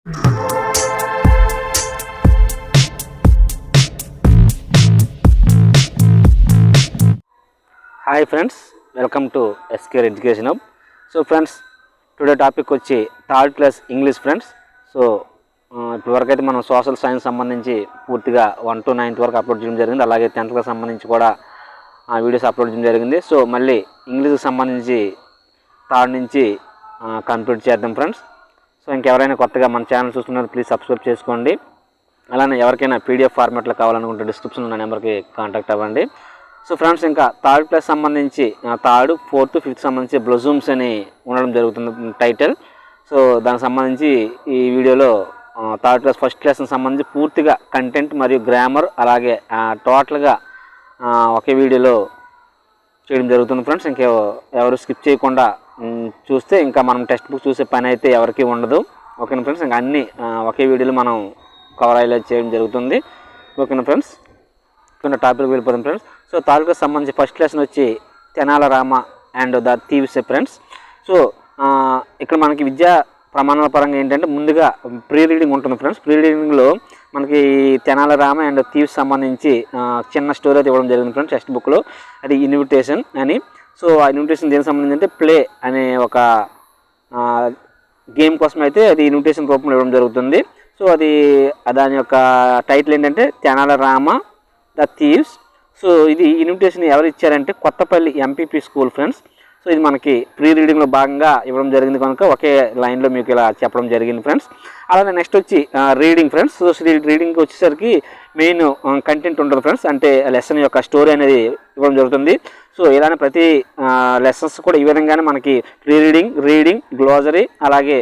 Hi friends welcome to ఎస్కేర్ education hub so friends today topic వచ్చి third class English friends. So ఇప్పటివరకైతే అయితే మనం social science సంబంధించి పూర్తిగా one to ninth వరకు upload చేయడం జరిగింది. అలాగే టెన్త్ క్లాస్ సంబంధించి కూడా ఆ వీడియోస్ అప్లోడ్ చేయడం జరిగింది. సో మళ్ళీ ఇంగ్లీష్కి సంబంధించి థర్డ్ నుంచి కంప్లీట్ చేద్దాం ఫ్రెండ్స్. సో ఇంకెవరైనా కొత్తగా మన ఛానల్ చూస్తున్నారు ప్లీజ్ సబ్స్క్రైబ్ చేసుకోండి. అలానే ఎవరికైనా పీడిఎఫ్ ఫార్మాట్లో కావాలనుకుంటే డిస్క్రిప్షన్ ఉన్న నెంబర్కి కాంటాక్ట్ అవ్వండి. సో ఫ్రెండ్స్ ఇంకా థర్డ్ ప్లేస్ సంబంధించి థర్డ్ ఫోర్త్ ఫిఫ్త్ సంబంధించి బ్లజూమ్స్ అని ఉండడం జరుగుతుంది టైటిల్ సో దానికి సంబంధించి ఈ వీడియోలో థర్డ్ క్లాస్ ఫస్ట్ క్లాస్కి సంబంధించి పూర్తిగా కంటెంట్ మరియు గ్రామర్ అలాగే టోటల్గా ఒకే వీడియోలో చేయడం జరుగుతుంది ఫ్రెండ్స్ ఇంకే ఎవరు స్కిప్ చేయకుండా చూస్తే ఇంకా మనం టెక్స్ట్ బుక్ చూసే పని అయితే ఎవరికీ ఉండదు. ఓకేనా ఫ్రెండ్స్ ఇంకా అన్నీ ఒకే వీడియోలో మనం కవర్ అయ్యేలా చేయడం జరుగుతుంది. ఓకేనా ఫ్రెండ్స్ కొన్ని టాపిక్ వెళ్ళిపోతాం ఫ్రెండ్స్. సో తాలూకా సంబంధించి ఫస్ట్ లెసన్ వచ్చి Tenali Rama and the thieves friends. So ఇక్కడ మనకి విద్యా ప్రమాణాల పరంగా ఏంటంటే ముందుగా ప్రీ రీడింగ్ ఉంటుంది ఫ్రెండ్స్. ప్రీ రీడింగ్లో మనకి తెనాల రామ అండ్ థీవ్స్ సంబంధించి చిన్న స్టోరీ అయితే ఇవ్వడం జరిగింది ఫ్రెండ్స్ టెక్స్ట్ బుక్లో అది ఇన్విటేషన్ అని. సో ఆ ఇన్విటేషన్ దేనికి సంబంధించి అంటే ప్లే అనే ఒక గేమ్ కోసం అయితే అది ఇన్విటేషన్ రూపంలో ఇవ్వడం జరుగుతుంది. సో అది దాని యొక్క టైటిల్ ఏంటంటే Tenali Rama the thieves. So ఇది ఇన్విటేషన్ ఎవరు ఇచ్చారంటే Kothapalli MPP school friends. So ఇది మనకి ప్రీ రీడింగ్లో భాగంగా ఇవ్వడం జరిగింది కనుక ఒకే లైన్లో మీకు ఇలా చెప్పడం జరిగింది ఫ్రెండ్స్. అలానే నెక్స్ట్ వచ్చి రీడింగ్ ఫ్రెండ్స్. సో రీడింగ్ వచ్చేసరికి మెయిన్ కంటెంట్ ఉంటుంది ఫ్రెండ్స్. అంటే లెసన్ యొక్క స్టోరీ అనేది ఇవ్వడం జరుగుతుంది. సో ఇలానే ప్రతి లెసన్స్ కూడా ఈ విధంగానే మనకి ప్రీ రీడింగ్ రీడింగ్ గ్లోజరీ అలాగే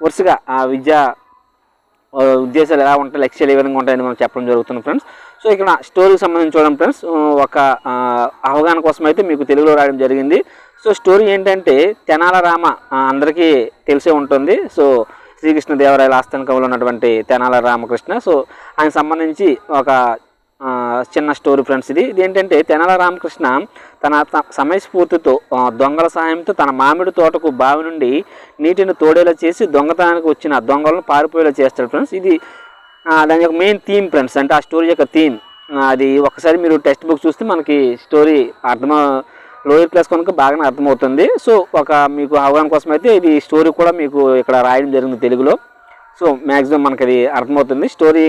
వరుసగా ఆ విద్యా ఉద్దేశాలు ఎలా ఉంటాయి లక్ష్యాలు ఏ విధంగా ఉంటాయని మనం చెప్పడం జరుగుతుంది ఫ్రెండ్స్. సో ఇక్కడ స్టోరీకి సంబంధించి చూడండి ఫ్రెండ్స్. ఒక అవగాహన కోసం అయితే మీకు తెలుగులో రాయడం జరిగింది. సో స్టోరీ ఏంటంటే తెనాల రామ అందరికీ తెలిసే ఉంటుంది. సో శ్రీకృష్ణదేవరాయల దేవరాయల కవులు ఉన్నటువంటి తెనాల రామకృష్ణ. సో ఆయన సంబంధించి ఒక చిన్న స్టోరీ ఫ్రెండ్స్ ఇది. ఇది ఏంటంటే తెనాల రామకృష్ణ తన సమయస్ఫూర్తితో దొంగల సాయంతో తన మామిడి తోటకు బావి నుండి నీటిని తోడేలా చేసి దొంగతనానికి వచ్చిన దొంగలను పారిపోయేలా చేస్తాడు ఫ్రెండ్స్. ఇది దాని యొక్క మెయిన్ థీమ్ ఫ్రెండ్స్. అంటే ఆ స్టోరీ యొక్క థీమ్ అది ఒకసారి మీరు టెక్స్ట్ బుక్ చూస్తే మనకి స్టోరీ అర్థం లోయర్ క్లాస్ కనుక బాగానే అర్థమవుతుంది. సో ఒక మీకు అవగాహన కోసం అయితే ఇది స్టోరీ కూడా మీకు ఇక్కడ రాయడం జరిగింది తెలుగులో. సో మ్యాక్సిమం మనకి అది అర్థమవుతుంది స్టోరీ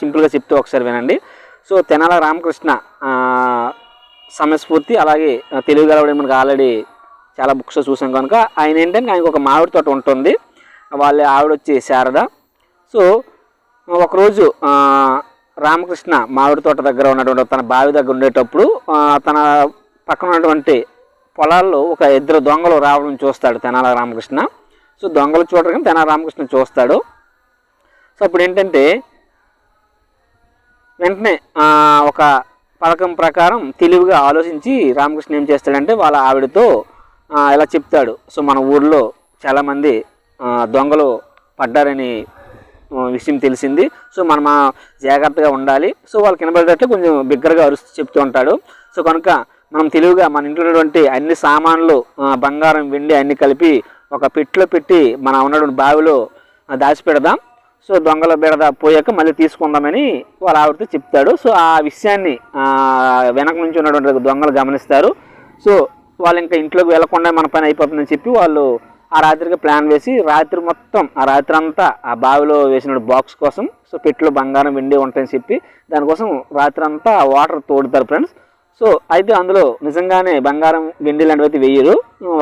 సింపుల్గా చెప్తే ఒకసారి వినండి. సో తెనాల రామకృష్ణ సమయస్ఫూర్తి అలాగే తెలుగు గలవడం మనకి ఆల్రెడీ చాలా బుక్స్ చూసాం కనుక. ఆయన ఏంటంటే ఆయనకు ఒక మామిడి తోట ఉంటుంది. వాళ్ళ ఆవిడ వచ్చి శారద. సో ఒకరోజు రామకృష్ణ మామిడి తోట దగ్గర ఉన్నటువంటి తన బావి దగ్గర ఉండేటప్పుడు తన పక్కన ఉన్నటువంటి పొలాల్లో ఒక ఇద్దరు దొంగలు రావడం చూస్తాడు తెనాల రామకృష్ణ. సో దొంగలు చూడడం తెనాల రామకృష్ణ చూస్తాడు. సో అప్పుడు ఏంటంటే వెంటనే ఒక పథకం ప్రకారం తెలివిగా ఆలోచించి రామకృష్ణ ఏం చేస్తాడంటే వాళ్ళ ఆవిడతో ఇలా చెప్తాడు. సో మన ఊర్లో చాలామంది దొంగలు పడ్డారని విషయం తెలిసింది. సో మనం జాగ్రత్తగా ఉండాలి. సో వాళ్ళు కనబడేటట్లు కొంచెం బిగ్గరగా అరుస్తూ చెప్తూ ఉంటాడు. సో కనుక మనం తెలివిగా మన ఇంట్లో ఉన్నటువంటి అన్ని సామాన్లు బంగారం వెండి అన్ని కలిపి ఒక పెట్టిలో పెట్టి మన ఉన్నటువంటి బావిలో దాచిపెడదాం. సో దొంగల బెడద పోయాక మళ్ళీ తీసుకుందామని వాళ్ళ ఆవిడతో చెప్తాడు. సో ఆ విషయాన్ని వెనక నుంచి ఉన్నటువంటి దొంగలు గమనిస్తారు. సో వాళ్ళు ఇంకా ఇంట్లోకి వెళ్ళకుండా మన పని అయిపోతుందని చెప్పి వాళ్ళు ఆ రాత్రికి ప్లాన్ వేసి రాత్రి మొత్తం ఆ రాత్రి అంతా ఆ బావిలో వేసిన బాక్స్ కోసం సో పెట్టిలో బంగారం వెండి ఉంటాయని చెప్పి దానికోసం రాత్రి అంతా వాటర్ తోడుతారు ఫ్రెండ్స్. సో అయితే అందులో నిజంగానే బంగారం వెండి లాంటివి అయితే వేయరు.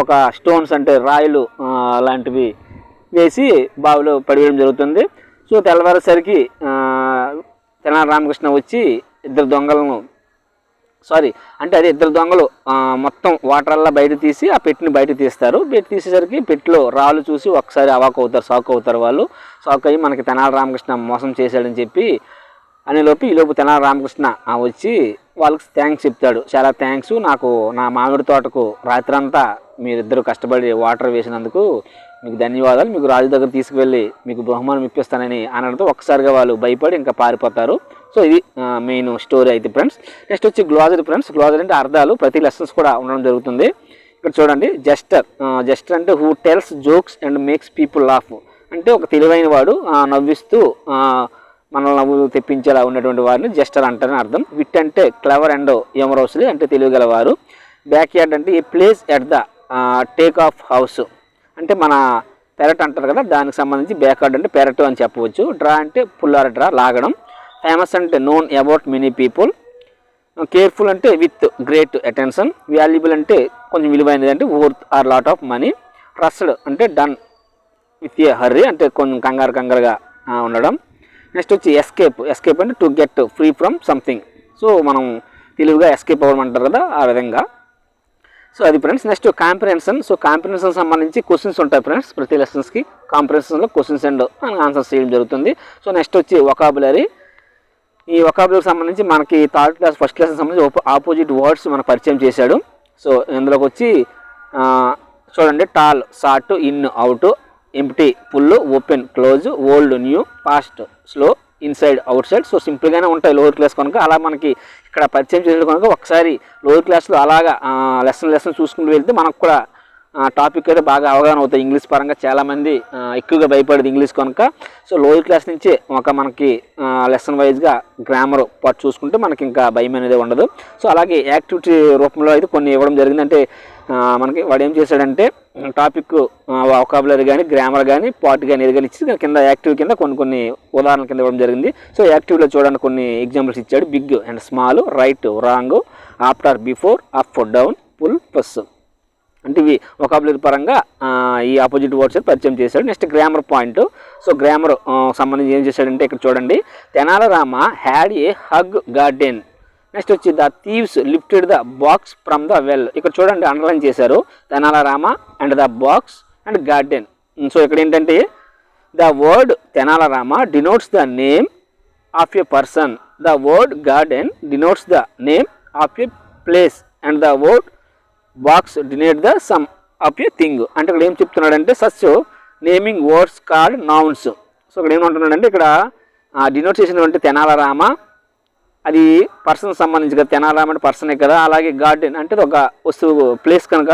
ఒక స్టోన్స్ అంటే రాయిలు లాంటివి వేసి బావిలో పడివేయడం జరుగుతుంది. సో తెల్లవారేసరికి తెలంగాణ తెనాలి రామకృష్ణ వచ్చి ఇద్దరు దొంగలను సారీ అంటే అదే ఇద్దరు దొంగలు మొత్తం వాటర్లా బయట తీసి ఆ పెట్టిని బయట తీస్తారు. పెట్టి తీసేసరికి పెట్టిలో రాళ్ళు చూసి ఒకసారి అవాక్ అవుతారు షాక్ అవుతారు వాళ్ళు. షాక్ అయ్యి మనకి తెనాలి రామకృష్ణ మోసం చేశాడని చెప్పి అనేలోపు ఈలోపు తెనాలి రామకృష్ణ వచ్చి వాళ్ళకి థ్యాంక్స్ చెప్తాడు. చాలా థ్యాంక్స్ నాకు నా మామిడి తోటకు రాత్రంతా మీరిద్దరు కష్టపడి వాటర్ వేసినందుకు మీకు ధన్యవాదాలు. మీకు రాజు దగ్గర తీసుకువెళ్ళి మీకు బహుమానం ఇప్పిస్తానని అనడంతో ఒక్కసారిగా వాళ్ళు భయపడి ఇంకా పారిపోతారు. సో ఇది మెయిన్ స్టోరీ అయితే ఫ్రెండ్స్ నెక్స్ట్ వచ్చి గ్లాజరీ ఫ్రెండ్స్ గ్లాజరీ అంటే అర్థాలు ప్రతి లెసన్స్ కూడా ఉండడం జరుగుతుంది. ఇక్కడ చూడండి జస్టర్ జస్టర్ అంటే who tells jokes and makes people laugh అంటే ఒక తెలివైన వాడు నవ్విస్తూ మనల్ని నవ్వు తెప్పించేలా ఉన్నటువంటి వారిని జస్టర్ అంటారని అర్థం. విట్ అంటే క్లవర్ అండ్ ఎమరోస్లీ అంటే తెలియగలవారు. బ్యాక్ యార్డ్ అంటే a place at the take of house. అంటే మన పెరట్ అంటారు కదా దానికి సంబంధించి బ్యాక్ యార్డ్ అంటే పెరట్ అని చెప్పవచ్చు. డ్రా అంటే పుల్లార డ్రా లాగడం. ఫేమస్ అంటే known about many people careful అంటే విత్ గ్రేట్ అటెన్షన్. వాల్యుబుల్ అంటే కొంచెం విలువైనది అంటే worth or lot of money. Rushed అంటే డన్ విత్ ఏ హర్రీ అంటే కొంచెం కంగారు కంగారుగా ఉండడం. నెక్స్ట్ వచ్చి ఎస్కేప్ ఎస్కేప్ అంటే to get free from something so మనం తెలివిగా ఎస్కేప్ అవ్వడం అంటారు కదా ఆ విధంగా. సో అది friends next comprehension so comprehension సంబంధించి క్వశ్చన్స్ ఉంటాయి ఫ్రెండ్స్ ప్రతి లెసన్స్కి కాంప్రిహెన్షన్లో క్వశ్చన్స్ అండ్ ఆన్సర్స్ చేయడం జరుగుతుంది. సో నెక్స్ట్ వచ్చి వొకాబులరీ ఈ వొకాబులరీకి సంబంధించి మనకి థర్డ్ క్లాస్ ఫస్ట్ క్లాస్ సంబంధించి ఆపోజిట్ వర్డ్స్ మనకు పరిచయం చేశాడు. సో ఇందులోకి వచ్చి చూడండి tall short in out empty full open close old new fast slow inside outside so సింపుల్గానే ఉంటాయి లోవర్ క్లాస్ కనుక. అలా మనకి ఇక్కడ పరిచయం చేసేది కనుక ఒకసారి లోవర్ క్లాస్లో అలాగా లెసన్ లెసన్ చూసుకుంటూ వెళ్తే మనకు కూడా టాపిక్ అయితే బాగా అవగాహన అవుతాయి. ఇంగ్లీష్ పరంగా చాలామంది ఎక్కువగా భయపడేది ఇంగ్లీష్ కనుక. సో లోయర్ క్లాస్ నుంచి ఒక మనకి లెసన్ వైజ్గా గ్రామర్ పాటు చూసుకుంటే మనకి ఇంకా భయం అనేది ఉండదు. సో అలాగే యాక్టివిటీ రూపంలో అయితే కొన్ని ఇవ్వడం జరిగింది. అంటే మనకి వాడు ఏం చేశాడంటే టాపిక్ వొకాబులరీ కానీ గ్రామర్ కానీ పార్ట్ కానీ ఏది కానీ ఇచ్చి కింద యాక్టివ్ కింద కొన్ని కొన్ని ఉదాహరణల కింద ఇవ్వడం జరిగింది. సో యాక్టివ్లో చూడండి కొన్ని ఎగ్జాంపుల్స్ ఇచ్చాడు. Big and small right wrong after before up down pull push అంటే ఇవి వొకాబులరీ పరంగా ఈ ఆపోజిట్ వర్డ్స్ పరిచయం చేశాడు. Next grammar point so grammar సంబంధించి ఏం చేశాడంటే ఇక్కడ చూడండి. Tenali Rama had a hug garden next వచ్చి the thieves lifted the box from the well ఇక్కడ చూడండి అండర్లైన్ చేశారు. Tenali Rama and the box and garden so ఇక్కడ ఏంటంటే the word Tenali Rama denotes the name of a person the word garden denotes the name of a place and the word box denote the some of a thing అంటే ఇక్కడ ఏం చెప్తున్నాడంటే such naming words called nouns so ఇక్కడ ఏమంటున్నాడంటే ఇక్కడ denote చేసినటువంటి తెనాల రామ అది person సంబంధించి కదా తెనాలంటే పర్సనే కదా అలాగే గార్డెన్ అంటే ఒక వస్తువు ప్లేస్ కనుక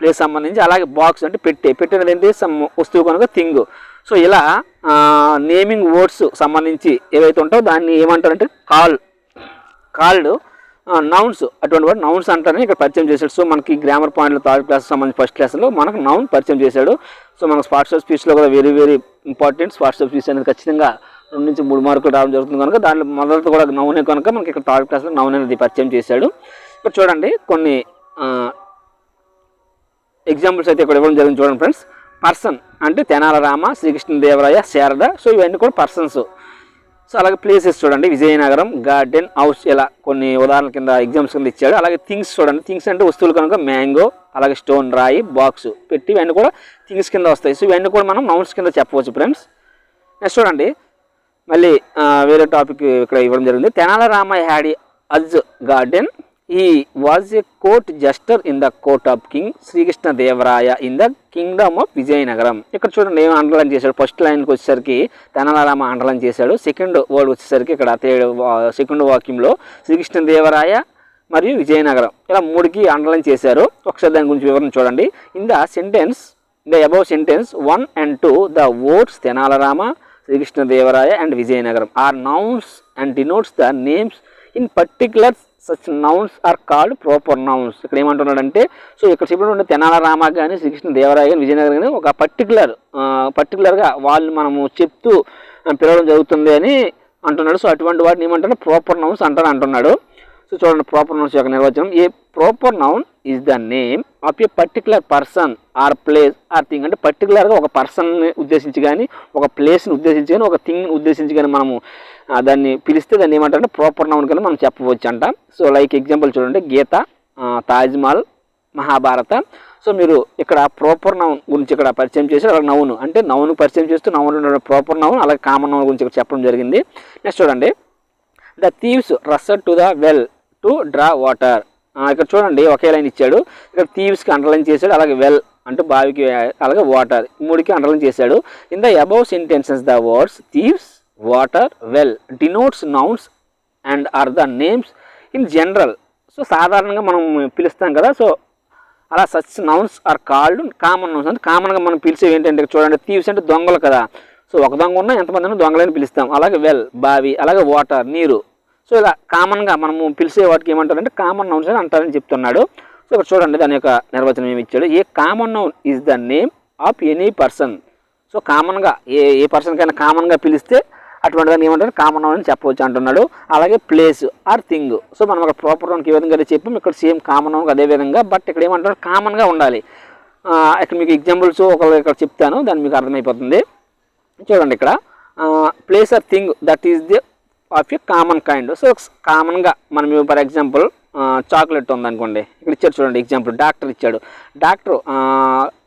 ప్లేస్ సంబంధించి అలాగే బాక్స్ అంటే పెట్టే పెట్టినది ఏంటి? వస్తువు కనుక థింగ్ సో ఇలా నేమింగ్ వర్డ్స్ సంబంధించి ఏవైతే ఉంటాయో దాన్ని ఏమంటారంటే కాల్ కాల్డ్ నౌన్స్ అటువంటి వాడు నౌన్స్ అంటారని ఇక్కడ పరిచయం చేశాడు. సో మనకి గ్రామర్ పాయింట్లో థర్డ్ క్లాస్ సంబంధించి ఫస్ట్ క్లాస్లో మనకు నౌన్ పరిచయం చేశాడు. సో మనకు స్పాట్స్ ఆఫ్ స్పీచ్లో కూడా very very important parts of speech అనేది ఖచ్చితంగా రెండు నుంచి మూడు మార్కులు రావడం జరుగుతుంది కనుక దాంట్లో మొదలతో కూడా నౌనే కనుక మనకి ఇక్కడ థర్డ్ క్లాస్లో నౌన్ పరిచయం చేశాడు. ఇక్కడ చూడండి కొన్ని ఎగ్జాంపుల్స్ అయితే ఇక్కడ ఇవ్వడం జరిగింది చూడండి ఫ్రెండ్స్ పర్సన్ అంటే తెనాల రామ శ్రీకృష్ణదేవరాయ శారద. సో ఇవన్నీ కూడా పర్సన్స్. సో అలాగే ప్లేసెస్ చూడండి విజయనగరం గార్డెన్ హౌస్ ఇలా కొన్ని ఉదాహరణల కింద ఎగ్జామ్స్ కింద ఇచ్చాడు. అలాగే థింగ్స్ చూడండి థింగ్స్ అంటే వస్తువులు కనుక మ్యాంగో అలాగే స్టోన్ రాయి బాక్స్ పెట్టి ఇవన్నీ కూడా థింగ్స్ కింద వస్తాయి. సో ఇవన్నీ కూడా మనం నౌన్స్ కింద చెప్పవచ్చు ఫ్రెండ్స్ నెక్స్ట్ చూడండి మళ్ళీ వేరే టాపిక్ ఇక్కడ ఇవ్వడం జరిగింది. Tenali Rama had a garden. He was a court jester in the court of king Srikrishna Devaraya in the kingdom of Vijayanagaram. ఇక్కడ చూడండి ఏం అండర్లైన్ చేశాడు? ఫస్ట్ లైన్కి వచ్చేసరికి తెనాల రామ అండర్లైన్ చేశాడు. సెకండ్ వర్డ్ వచ్చేసరికి ఇక్కడ సెకండ్ వాక్యంలో శ్రీకృష్ణ దేవరాయ మరియు విజయనగరం. ఇలా మూడుకి అండర్లైన్ చేశారు. ఒకసారి దాని గురించి వివరణ చూడండి. In the sentence the above sentence one and two the words Tenali Rama Srikrishnadevaraya and Vijayanagaram. Are nouns and denotes the names in particular such nouns are called proper nouns ఇక్కడ ఏమంటున్నాడంటే so ఇక్కడ చెప్పినటువంటి తెనాల రామ కానీ శ్రీకృష్ణదేవరాయ కానీ విజయనగరం కానీ ఒక particular పర్టికులర్గా వాళ్ళు మనము చెప్తూ పిలవడం జరుగుతుంది అని అంటున్నాడు. సో అటువంటి వాటిని ఏమంటారు? ప్రాపర్ నౌన్స్ అంటారు అంటున్నాడు. సో చూడండి ప్రాపర్ నౌన్స్ యొక్క నిర్వచనం. A proper noun is the name of a particular person or place or thing అంటే పర్టికులర్గా ఒక పర్సన్ని ఉద్దేశించి కానీ ఒక ప్లేస్ని ఉద్దేశించి కానీ ఒక థింగ్ని ఉద్దేశించి కానీ మనము దాన్ని పిలిస్తే దాన్ని ఏమంటారంటే ప్రాపర్ నౌన్ కానీ మనం చెప్పవచ్చు అంట సో లైక్ ఎగ్జాంపుల్ చూడండి గీత తాజ్మహల్ మహాభారత. సో మీరు ఇక్కడ ప్రాపర్ నౌన్ గురించి ఇక్కడ పరిచయం చేసి అలాగే నౌన్ అంటే నౌన్ పరిచయం చేస్తూ నౌన్ ప్రాపర్ నౌన్ అలాగే కామన్ నౌన్ గురించి ఇక్కడ చెప్పడం జరిగింది. నెక్స్ట్ చూడండి. The thieves rushed to the well to draw water ఇక్కడ చూడండి ఒకే లైన్ ఇచ్చాడు. ఇక్కడ థీవ్స్కి అండర్లైన్ చేశాడు అలాగే వెల్ అంటే బావికి అలాగే వాటర్ మూడుకి అండర్లైన్ చేశాడు. In the above sentences the words thieves water well denotes nouns and are the names in general so సాధారణంగా మనం పిలుస్తాం కదా సో అలా such nouns are called common nouns అంటే కామన్గా మనం పిలిచేవి ఏంటంటే చూడండి థీవ్స్ అంటే దొంగలు కదా. సో ఒక దొంగ ఉన్నా ఎంతమంది దొంగలని పిలుస్తాం. అలాగే వెల్ బావి అలాగే వాటర్ నీరు. సో ఇలా కామన్గా మనము పిలిచే వాటికి ఏమంటారంటే కామన్ నౌన్స్ అని అంటారని చెప్తున్నాడు. సో ఇక్కడ చూడండి దాని యొక్క నిర్వచనం ఏమి ఇచ్చాడు? A common noun is the name of any person so కామన్గా ఏ ఏ పర్సన్కైనా కామన్గా పిలిస్తే అటువంటి దాన్ని ఏమంటారు? కామన్ నౌన్ అని చెప్పవచ్చు అంటున్నాడు. అలాగే ప్లేస్ ఆర్ థింగ్ సో మనం అక్కడ ప్రాపర్ నౌన్కి ఏ విధంగా చెప్పాం ఇక్కడ సేమ్ కామన్ నౌన్ అదే విధంగా బట్ ఇక్కడ ఏమంటారు? కామన్గా ఉండాలి. ఇక్కడ మీకు ఎగ్జాంపుల్స్ ఒక ఇక్కడ చెప్తాను దాన్ని మీకు అర్థమైపోతుంది. చూడండి ఇక్కడ. Place or thing that is the of a common kind so కామన్గా మనం ఫర్ ఎగ్జాంపుల్ చాక్లెట్ ఉందనుకోండి. ఇక్కడ ఇచ్చాడు చూడండి ఎగ్జాంపుల్ డాక్టర్ ఇచ్చాడు. డాక్టర్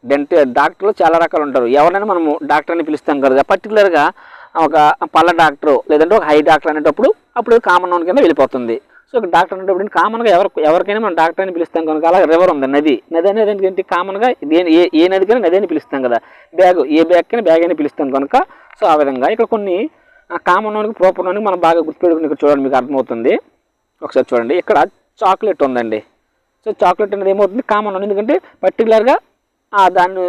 డెంట్ డాక్టర్లు చాలా రకాలు ఉంటారు. ఎవరైనా మనము డాక్టర్ అని పిలుస్తాం కదా పర్టికులర్గా ఒక పళ్ళ డాక్టర్ లేదంటే ఒక హై డాక్టర్ అనేటప్పుడు అప్పుడు కామన్ నౌన్ కింద వెళ్ళిపోతుంది. సో ఒక డాక్టర్ అనేటప్పుడు కామన్గా ఎవరు ఎవరికైనా మనం డాక్టర్ అని పిలుస్తాం కనుక అలాగే రివర్ ఉంది నది. నది అనేది ఏంటి? కామన్గా దేని ఏ ఏ నదికైనా నది అని పిలుస్తాం కదా. బ్యాగ్ ఏ బ్యాగ్కైనా బ్యాగ్ అని పిలుస్తాం కనుక సో ఆ విధంగా. ఇక్కడ కొన్ని కామన్ నోన్కి ప్రాపర్ నోన్కి మనం బాగా గుర్తుపెట్టుకుని ఇక్కడ చూడండి మీకు అర్థమవుతుంది. ఒకసారి చూడండి ఇక్కడ చాక్లెట్ ఉందండి. సో చాక్లెట్ అనేది ఏమవుతుంది? కామన్ నోన్ ఎందుకంటే పర్టికులర్గా దాన్ని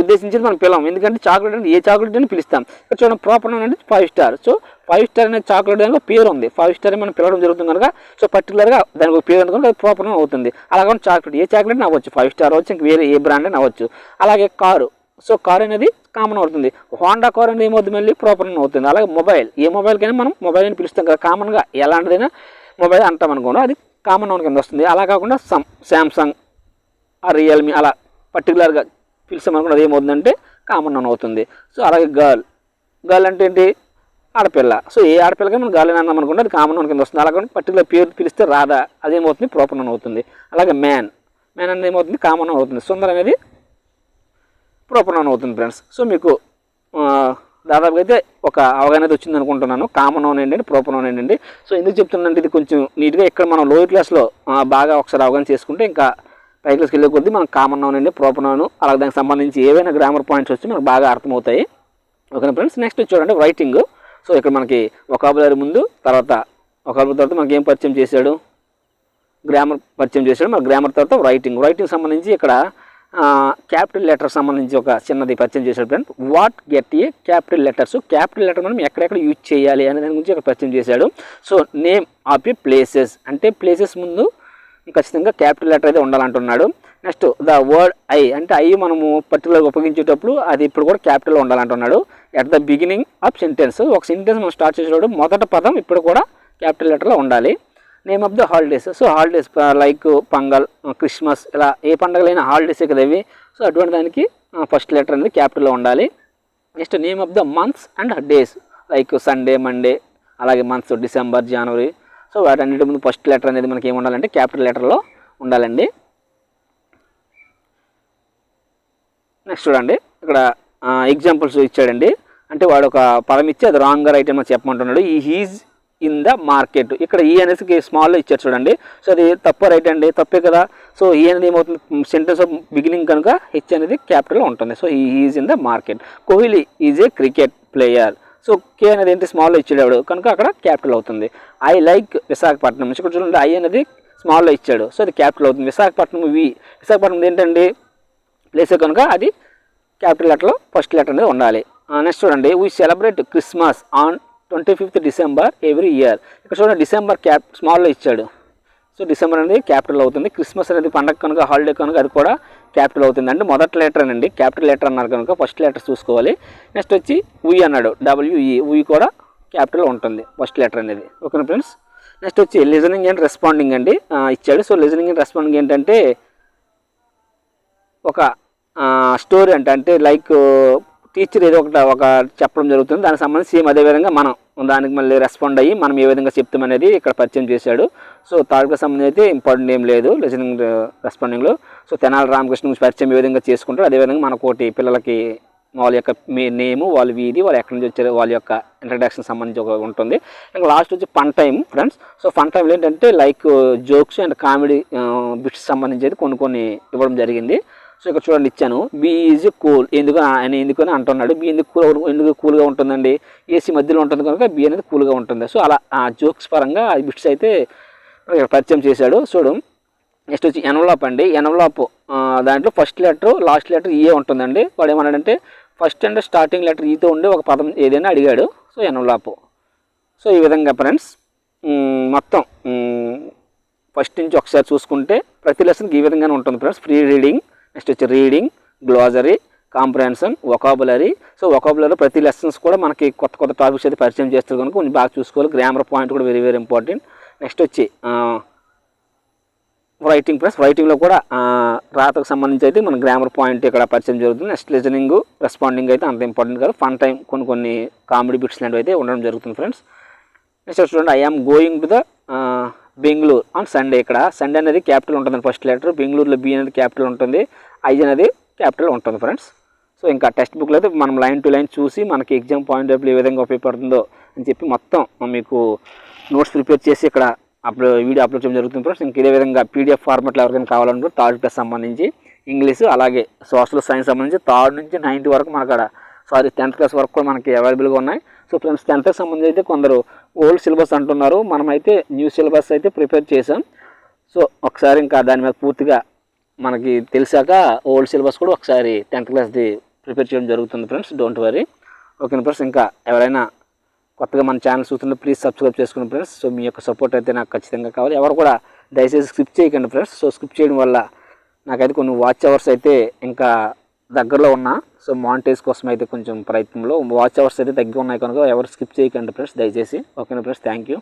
ఉద్దేశించి మనం పిలవం. ఎందుకంటే చాక్లెట్ అంటే ఏ చాక్లెట్ అని పిలుస్తాం. ఇక్కడ చూడండి ప్రాపర్ నోన్ అంటే five star. So five star అనే చాక్లెట్ దానికి పేరు ఉంది. ఫైవ్ స్టార్ మనం పిలవడం జరుగుతుంది కనుక సో పర్టికులర్గా దానికి ఒక పేరు ఉంది కనుక అది ప్రాపర్ నోన్ అవుతుంది. అలాగే చాక్లెట్ ఏ చాక్లెట్ అవ్వచ్చు. ఫైవ్ స్టార్ అవ్వచ్చు ఇంక వేరే ఏ బ్రాండ్ అని అవ్వచ్చు. అలాగే కారు. సో కార్ అనేది కామన్ అవుతుంది. హోండా కార్ అనేది ఏమవుతుంది మళ్ళీ ప్రాపర్ నోన్ అవుతుంది. అలాగే మొబైల్. ఏ మొబైల్కైనా మనం మొబైల్ అని పిలుస్తాం కదా కామన్గా ఎలాంటిదైనా మొబైల్ అంటాం అనుకోండి అది కామన్ నౌన్ కింద వస్తుంది. అలా కాకుండా సమ్ శాంసంగ్ ఆ రియల్మీ అలా పర్టికులర్గా పిలిచామనుకున్నది ఏమవుతుందంటే కామన్ నౌన్ అవుతుంది. సో అలాగే గర్ల్ గర్ల్ అంటే ఏంటి? ఆడపిల్ల. సో ఏ ఆడపిల్లకి మనం గర్ల్ అన్నాం అనుకుంటే అది కామన్ నోన్ కింద వస్తుంది. అలాగే పర్టికులర్ పేరు పిలిస్తే రాదా అదేమవుతుంది ప్రాపర్ నోన్ అవుతుంది. అలాగే మ్యాన్ మ్యాన్ అనేది ఏమవుతుంది? కామన్ అవుతుంది. సుందర్ అనేది ప్రోపన్ నోన్ అవుతుంది ఫ్రెండ్స్. సో మీకు దాదాపుగా అయితే ఒక అవగాహన అయితే వచ్చింది అనుకుంటున్నాను. కామన్ ఓన్ ఏంటంటే ప్రోపన్ నోన్ ఏంటండి. సో ఎందుకు చెప్తున్నానంటే ఇది కొంచెం నీట్గా ఇక్కడ మనం లోయర్ క్లాస్లో బాగా ఒకసారి అవగాహన చేసుకుంటే ఇంకా పై క్లాస్కి వెళ్ళే కొద్దీ మనం కామన్ నౌన్ అండి ప్రోపన్ నోన్ అలాగే దానికి సంబంధించి ఏవైనా గ్రామర్ పాయింట్స్ వచ్చి మనకు బాగా అర్థమవుతాయి. ఓకేనా ఫ్రెండ్స్? నెక్స్ట్ చూడండి రైటింగ్ సో ఇక్కడ మనకి ఒకాబులరీ ముందు తర్వాత ఒకాబులరీ తర్వాత మనకి ఏం పరిచయం చేశాడు? గ్రామర్ పరిచయం చేశాడు. మరి గ్రామర్ తర్వాత రైటింగ్ రైటింగ్ సంబంధించి ఇక్కడ క్యాపిటల్ లెటర్ సంబంధించి ఒక చిన్నది పరిచయం చేశాడు friend what get a capital letters capital letter మనం ఎక్కడెక్కడ యూజ్ చేయాలి అనే దాని గురించి ఇక్కడ పరిచయం చేశాడు. So name of a places అంటే ప్లేసెస్ ముందు ఖచ్చితంగా క్యాపిటల్ లెటర్ అయితే ఉండాలంటున్నాడు. నెక్స్ట్ ద వర్డ్ ఐ అంటే ఐ మనము పర్టికులర్గా ఉపయోగించేటప్పుడు అది ఇప్పుడు కూడా capital ఉండాలంటున్నాడు. At the beginning of sentence ఒక సెంటెన్స్ మనం స్టార్ట్ చేసేటప్పుడు మొదట పదం ఇప్పుడు కూడా క్యాపిటల్ లెటర్లో ఉండాలి. Name of the holidays so holidays like Pongal Christmas ఇలా ఏ పండగలైనా హాలిడేసే కదా ఇవి సో అటువంటి దానికి ఫస్ట్ లెటర్ అనేది క్యాపిటల్లో ఉండాలి. Next name of the months and days like Sunday Monday అలాగే మంత్స్ డిసెంబర్ జనవరి సో వాటన్నిటి ముందు ఫస్ట్ లెటర్ అనేది మనకి ఏమి ఉండాలంటే క్యాపిటల్ లెటర్లో ఉండాలండి. నెక్స్ట్ చూడండి. ఇక్కడ ఎగ్జాంపుల్స్ ఇచ్చాడండి. అంటే వాడు ఒక పదం ఇచ్చి అది రాంగ్ రైట్ అని చెప్పమంటున్నాడు. ఈ హీజ్ ఇన్ ద మార్కెట్. ఇక్కడ ఈ అనేసి స్మాల్లో ఇచ్చారు చూడండి. సో అది తప్పు రైట్ అండి తప్పే కదా. సో ఈ e అనేది ఏమవుతుంది? సెంటెన్స్ ఆఫ్ బిగినింగ్ కనుక హెచ్ అనేది క్యాపిటల్లో ఉంటుంది. So he is in the market Kohli is a cricket player so K అనేది ఏంటి? స్మాల్లో ఇచ్చాడు కనుక అక్కడ క్యాపిటల్ అవుతుంది. I like Visakhapatnam. ఇక్కడ చూడండి ఐ అనేది స్మాల్లో ఇచ్చాడు. సో అది క్యాపిటల్ అవుతుంది. విశాఖపట్నం వి విశాఖపట్నం ఏంటండి? ప్లేస్ కనుక అది క్యాపిటల్ లెటర్లో ఫస్ట్ లెటర్ అనేది ఉండాలి. Uh, నెక్స్ట్ చూడండి. We celebrate Christmas on twenty fifth December every year. ఇక్కడ చూడండి డిసెంబర్ క్యాప్ స్మాల్లో ఇచ్చాడు. సో డిసెంబర్ అనేది క్యాపిటల్ అవుతుంది. క్రిస్మస్ అనేది పండగ కనుక హాలిడే కనుక అది కూడా క్యాపిటల్ అవుతుంది. అంటే మొదటి లెటర్ అండి క్యాపిటల్ లెటర్ అన్నారు కనుక ఫస్ట్ లెటర్ చూసుకోవాలి. నెక్స్ట్ వచ్చి ఉయ్ అన్నాడు డబ్ల్యూఈ ఉయ్ కూడా క్యాపిటల్ ఉంటుంది ఫస్ట్ లెటర్ అనేది. ఓకేనా ఫ్రెండ్స్? నెక్స్ట్ వచ్చి లిజనింగ్ అండ్ రెస్పాండింగ్ అండి ఇచ్చాడు. సో లిజనింగ్ అండ్ రెస్పాండింగ్ ఏంటంటే ఒక స్టోరీ అంటే. అంటే లైక్ టీచర్ ఏదో ఒకటి ఒక చెప్పడం జరుగుతుంది. దానికి సంబంధించి సేమ్ అదే విధంగా మనం దానికి మళ్ళీ రెస్పాండ్ అయ్యి మనం ఏ విధంగా చెప్తామనేది ఇక్కడ పరిచయం చేశాడు. సో థర్డ్ క్లాస్ సంబంధించి అయితే ఇంపార్టెంట్ ఏం లేదు లిజనింగ్ రెస్పాండింగ్లో సో తెనాలి రామకృష్ణ గురించి పరిచయం ఏ విధంగా చేసుకుంటారు అదేవిధంగా మనకోటి పిల్లలకి వాళ్ళ యొక్క నేమ్ నేము వాళ్ళ వీధి వాళ్ళు ఎక్కడి నుంచి వచ్చారు వాళ్ళ యొక్క ఇంట్రడక్షన్ సంబంధించి ఒక ఉంటుంది. ఇంకా లాస్ట్ వచ్చి fun time friends so fun time ఏంటంటే like jokes and comedy bits సంబంధించి అయితే కొన్ని కొన్ని ఇవ్వడం జరిగింది. సో ఇక్కడ చూడండి ఇచ్చాను. బీ ఈజ్ కూల్ ఎందుకు ఆయన ఎందుకు అని అంటున్నాడు. బీ ఎందుకు కూల్ ఎందుకు కూల్గా ఉంటుందండి? ఏసీ మధ్యలో ఉంటుంది కనుక బీ అనేది కూల్గా ఉంటుంది. సో అలా ఆ జోక్స్ పరంగా ఆ బిట్స్ అయితే పరిచయం చేశాడు. చూడు. నెక్స్ట్ వచ్చి ఎన్వలాప్ అండి. ఎన్వలాప్ దాంట్లో first letter last letter E A ఉంటుందండి. వాడు ఏమన్నాడంటే ఫస్ట్ అండ్ స్టార్టింగ్ లెటర్ ఈతో ఉండి ఒక పదం ఏదైనా అడిగాడు. సో ఎన్వలాప్ సో ఈ విధంగా ఫ్రెండ్స్ మొత్తం ఫస్ట్ నుంచి ఒకసారి చూసుకుంటే ప్రతి లెసన్కి ఈ విధంగానే ఉంటుంది ఫ్రెండ్స్ ఫ్రీ రీడింగ్ నెక్స్ట్ వచ్చి reading glossary comprehension vocabulary so vocabulary ప్రతి లెసన్స్ కూడా మనకి కొత్త కొత్త టాపిక్స్ అయితే పరిచయం చేస్తారు కనుక కొంచెం బాగా చూసుకోవాలి. గ్రామర్ పాయింట్ కూడా వెరీ వెరీ ఇంపార్టెంట్ నెక్స్ట్ వచ్చి రైటింగ్ ప్లస్ రైటింగ్లో కూడా రాతకు సంబంధించి అయితే మన గ్రామర్ పాయింట్ ఇక్కడ పరిచయం జరుగుతుంది. నెక్స్ట్ లిజనింగ్ రెస్పాండింగ్ అయితే అంత ఇంపార్టెంట్ కాదు. ఫన్ టైం కొన్ని కొన్ని కామెడీ బిట్స్ లాంటివి అయితే ఉండడం జరుగుతుంది ఫ్రెండ్స్ నెక్స్ట్ చూడండి I am going to the Bengaluru. On Sunday ఇక్కడ. సండే అనేది క్యాపిటల్ ఉంటుంది ఫస్ట్ లెటర్ బెంగళూరులో బి అనేది క్యాపిటల్ ఉంటుంది. ఐ అనేది క్యాపిటల్ ఉంటుంది ఫ్రెండ్స్ సో ఇంకా టెక్స్ట్ బుక్లో అయితే మనం లైన్ టు లైన్ చూసి మనకి ఎగ్జామ్ పాయింట్ ఆఫ్ ఏ విధంగా ఉపయోగపడుతుందో అని చెప్పి మొత్తం మీకు నోట్స్ ప్రిపేర్ చేసి ఇక్కడ అప్లో వీడియో అప్లోడ్ చేయడం జరుగుతుంది ఫ్రెండ్స్ ఇంక ఇదే విధంగా పీడిఎఫ్ ఫార్మాట్లో ఎవరికైనా కావాలంటే థర్డ్ క్లాస్ సంబంధించి ఇంగ్లీష్ అలాగే సోషల్ సైన్స్ సంబంధించి థర్డ్ నుంచి నైన్త్ వరకు మనకు అక్కడ సారీ టెన్త్ క్లాస్ వరకు కూడా మనకి అవైలబుల్గా ఉన్నాయి. సో ఫ్రెండ్స్ టెన్త్కి సంబంధించి అయితే కొందరు ఓల్డ్ సిలబస్ అంటున్నారు. మనమైతే న్యూ సిలబస్ అయితే ప్రిపేర్ చేసాం సో ఒకసారి ఇంకా దాని మీద పూర్తిగా మనకి తెలిసాక ఓల్డ్ సిలబస్ కూడా ఒకసారి టెన్త్ క్లాస్ది ప్రిపేర్ చేయడం జరుగుతుంది friends don't worry. Okay friends ఇంకా ఎవరైనా కొత్తగా మన ఛానల్ చూస్తుంటే ప్లీజ్ సబ్స్క్రైబ్ చేసుకుని ఫ్రెండ్స్. సో మీ యొక్క సపోర్ట్ అయితే నాకు ఖచ్చితంగా కావాలి. ఎవరు కూడా దయచేసి స్కిప్ చేయకండి ఫ్రెండ్స్. సో స్కిప్ చేయడం వల్ల నాకైతే కొన్ని వాచ్ అవర్స్ అయితే ఇంకా దగ్గరలో ఉన్నా. సో మానిటైజ్ కోసం అయితే కొంచెం ప్రయత్నంలో. వాచ్ అవర్స్ అయితే తగ్గి ఉన్నాయి కనుక ఎవరు స్కిప్ చేయకండి ఫ్రెండ్స్ దయచేసి. ఓకేనా ఫ్రెండ్స్ థ్యాంక్ యూ